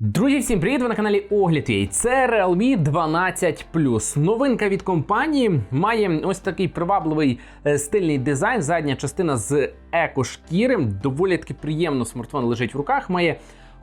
Друзі, всім привіт! Ви на каналі Огляд UA. Це Realme 12 Новинка від компанії має ось такий привабливий е, стильний дизайн. Задня частина з еко-шкіри. Доволі таки приємно смартфон лежить в руках. Має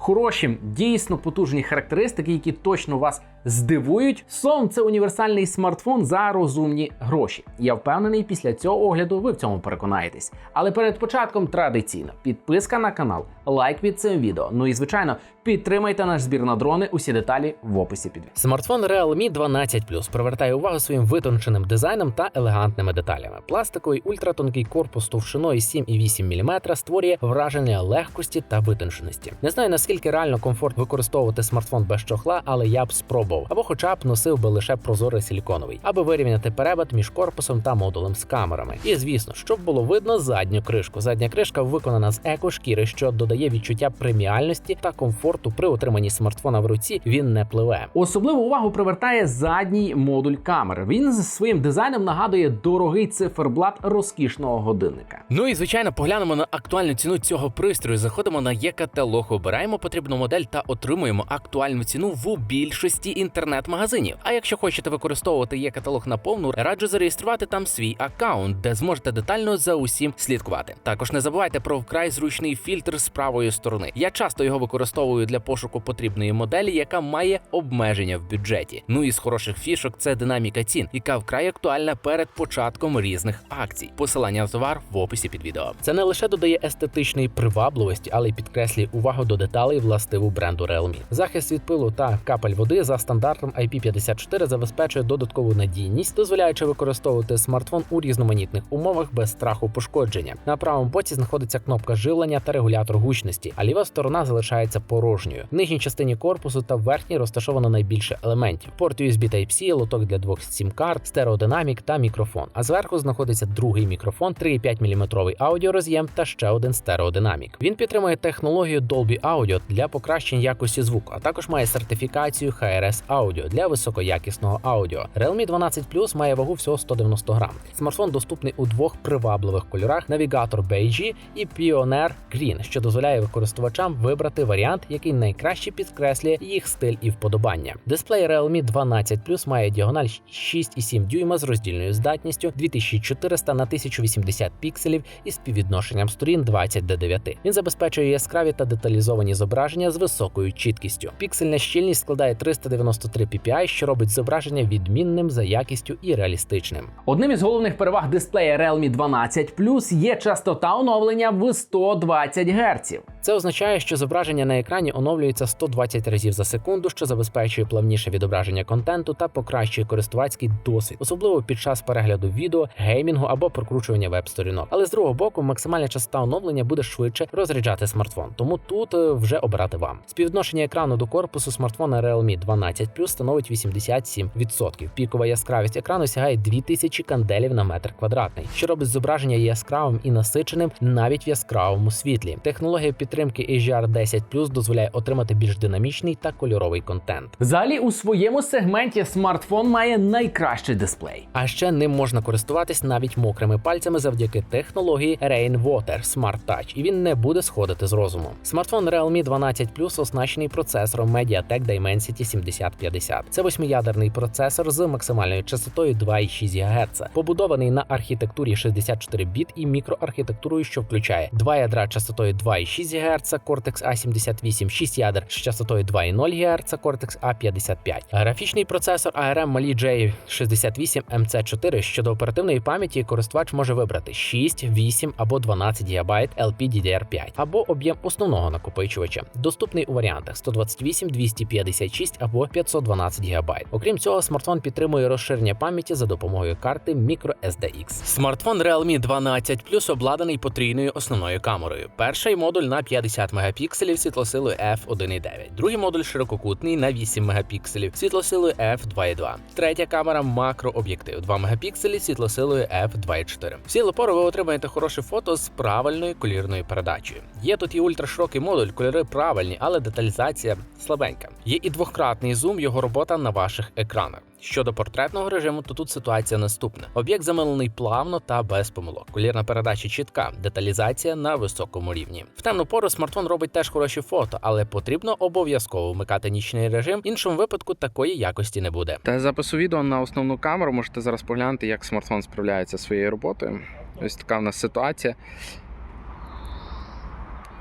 хороші, дійсно потужні характеристики, які точно вас здивують. Словом, це універсальний смартфон за розумні гроші. Я впевнений, після цього огляду ви в цьому переконаєтесь. Але перед початком традиційно підписка на канал, лайк під цим відео. Ну і звичайно, підтримайте наш збір на дрони. Усі деталі в описі під відео. Смартфон Realme 12 привертає увагу своїм витонченим дизайном та елегантними деталями. Пластиковий ультратонкий корпус товщиною 7,8 мм створює враження легкості та витонченості. Не знаю наскільки реально комфорт використовувати смартфон без чохла, але я б спробував або, хоча б носив би лише прозорий силіконовий, аби вирівняти перебат між корпусом та модулем з камерами. І звісно, щоб було видно задню кришку. Задня кришка виконана з еко-шкіри, що додає відчуття преміальності та комфорту при отриманні смартфона в руці. Він не пливе. Особливу увагу привертає задній модуль камери. Він з своїм дизайном нагадує дорогий циферблат розкішного годинника. Ну і звичайно, поглянемо на актуальну ціну цього пристрою. Заходимо на є-каталог, обираємо потрібну модель та отримуємо актуальну ціну в більшості інтернет-магазинів. А якщо хочете використовувати є-каталог на повну, раджу зареєструвати там свій аккаунт, де зможете детально за усім слідкувати. Також не забувайте про вкрай зручний фільтр з правої сторони. Я часто його використовую для пошуку потрібної моделі, яка має обмеження в бюджеті. Ну і з хороших фішок це динаміка цін, яка вкрай актуальна перед початком різних акцій. Посилання на товар в описі під відео. Це не лише додає естетичної привабливості, але й підкреслює увагу до деталей властиву бренду Realme. Захист від пилу та капель води за стандартом IP54 забезпечує додаткову надійність, дозволяючи використовувати смартфон у різноманітних умовах без страху пошкодження. На правому боці знаходиться кнопка живлення та регулятор гучності, а ліва сторона залишається порожньою. В нижній частині корпусу та в верхній розташовано найбільше елементів: порт USB Type-C, лоток для двох сім-карт, стереодинамік та мікрофон. А зверху знаходиться другий мікрофон, 3,5 мм аудіороз'єм та ще один стереодинамік. Він підтримує технологію Dolby Audio для покращення якості звуку, а також має сертифікацію HRS Audio для високоякісного аудіо. Realme 12 Plus має вагу всього 190 грам. Смартфон доступний у двох привабливих кольорах: навігатор Beige і Pioneer Green, що дозволяє користувачам вибрати варіант, який найкраще підкреслює їх стиль і вподобання. Дисплей Realme 12 Plus має діагональ 6,7 дюйма з роздільною здатністю 2400 на 1080 пікселів і співвідношенням сторін 20 до 9. Він забезпечує яскраві та деталізовані зображення з високою чіткістю. Піксельна щільність складає 393 ppi, що робить зображення відмінним за якістю і реалістичним. Одним із головних переваг дисплея Realme 12 Plus є частота оновлення в 120 Гц. Це означає, що зображення на екрані оновлюється 120 разів за секунду, що забезпечує плавніше відображення контенту та покращує користувацький досвід, особливо під час перегляду відео, геймінгу або прокручування веб-сторінок. Але з другого боку, максимальна частота оновлення буде швидше розряджати смартфон, тому тут е, вже обирати вам. Співвідношення екрану до корпусу смартфона Realme 12 Plus становить 87%. Пікова яскравість екрану сягає 2000 канделів на метр квадратний, що робить зображення яскравим і насиченим навіть в яскравому світлі. Технологія підтримки HDR 10 дозволяє отримати більш динамічний та кольоровий контент. Взагалі, у своєму сегменті смартфон має найкращий дисплей. А ще ним можна користуватись навіть мокрими пальцями завдяки технології Rainwater Smart Touch, і він не буде сходити з розуму. Смартфон Realme 12 Plus оснащений процесором MediaTek Dimensity 7050. Це восьмиядерний процесор з максимальною частотою 2,6 ГГц, побудований на архітектурі 64 біт і мікроархітектурою, що включає два ядра частотою 2,6 ГГц Cortex A78, 6 ядер з частотою 2,0 ГГц Cortex A55. Графічний процесор ARM Mali J68 MC4 щодо оперативної пам'яті користувач може вибрати 6, 8 або 12 ГБ LPDDR5 або об'єм основного накопичувача, доступний у варіантах 128, 256 або 512 ГБ. Окрім цього, смартфон підтримує розширення пам'яті за допомогою карти microSDX. Смартфон Realme 12 Plus обладнаний потрійною основною камерою. Перший модуль на 50 мегапікселів світлосилою f1.9, другий модуль ширококутний на 8 мегапікселів світлосилою f2.2, третя камера макрооб'єктив 2 мегапікселі світлосилою f2.4. В силу пору ви отримаєте хороше фото з правильною колірною передачею. Є тут і ультраширокий модуль, кольори правильні, але деталізація слабенька. Є і двократний зум, його робота на ваших екранах. Щодо портретного режиму, то тут ситуація наступна: об'єкт замилений плавно та без помилок. Колірна передача чітка, деталізація на високому рівні. В темну пору смартфон робить теж хороші фото, але потрібно обов'язково вмикати нічний режим. В іншому випадку такої якості не буде. Та запису відео на основну камеру можете зараз поглянути, як смартфон справляється своєю роботою. Ось така в нас ситуація.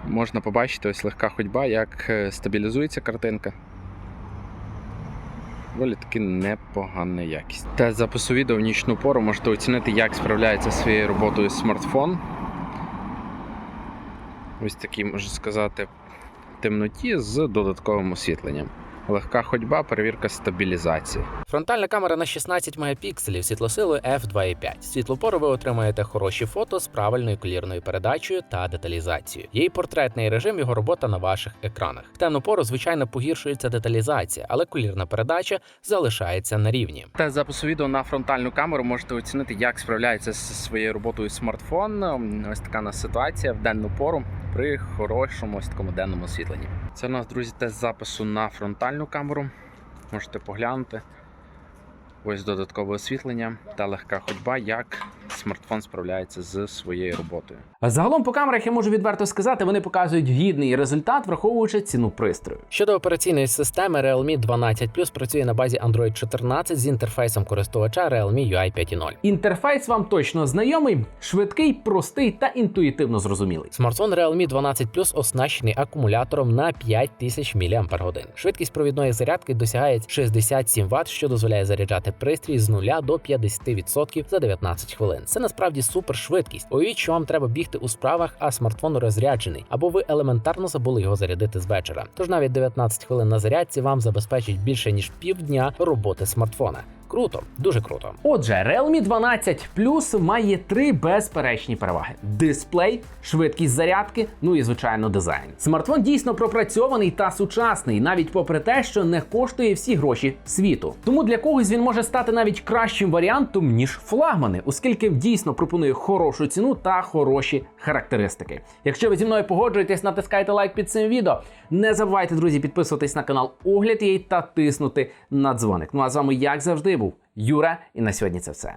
Можна побачити ось легка ходьба, як е, стабілізується картинка. Доволі таки непогана якість. Та запису відео в нічну пору можете оцінити, як справляється своєю роботою смартфон. Ось такий, можу сказати, темноті з додатковим освітленням. Легка ходьба, перевірка стабілізації. Фронтальна камера на 16 мегапікселів світлосилою f2.5. Світлопору ви отримаєте хороші фото з правильною колірною передачею та деталізацією. Й портретний режим, його робота на ваших екранах. В темну пору, звичайно, погіршується деталізація, але колірна передача залишається на рівні. Та запису відео на фронтальну камеру можете оцінити, як справляється зі своєю роботою смартфон. Ось така у нас ситуація в денну пору при хорошому ось такому денному освітленні. Це у нас, друзі, тест запису на фронтальну камеру. Можете поглянути. Ось додаткове освітлення та легка ходьба, як смартфон справляється з своєю роботою. Загалом по камерах я можу відверто сказати, вони показують гідний результат, враховуючи ціну пристрою. Щодо операційної системи, Realme 12 Plus працює на базі Android 14 з інтерфейсом користувача Realme UI 5.0. Інтерфейс вам точно знайомий, швидкий, простий та інтуїтивно зрозумілий. Смартфон Realme 12 Plus оснащений акумулятором на 5000 мАч. Швидкість провідної зарядки досягає 67 Вт, що дозволяє заряджати пристрій з 0 до 50% за 19 хвилин. Це насправді супер швидкість. Уявіть, що вам треба бігти у справах, а смартфон розряджений, або ви елементарно забули його зарядити з вечора. Тож навіть 19 хвилин на зарядці вам забезпечить більше ніж півдня роботи смартфона. Круто, дуже круто. Отже, Realme 12 Plus має три безперечні переваги: дисплей, швидкість зарядки, ну і звичайно дизайн. Смартфон дійсно пропрацьований та сучасний, навіть попри те, що не коштує всі гроші світу. Тому для когось він може стати навіть кращим варіантом ніж флагмани, оскільки дійсно пропонує хорошу ціну та хороші характеристики. Якщо ви зі мною погоджуєтесь, натискайте лайк під цим відео. Не забувайте, друзі, підписуватись на канал Огляд її та тиснути на дзвоник. Ну а з вами, як завжди, був Юра, і на сьогодні це все.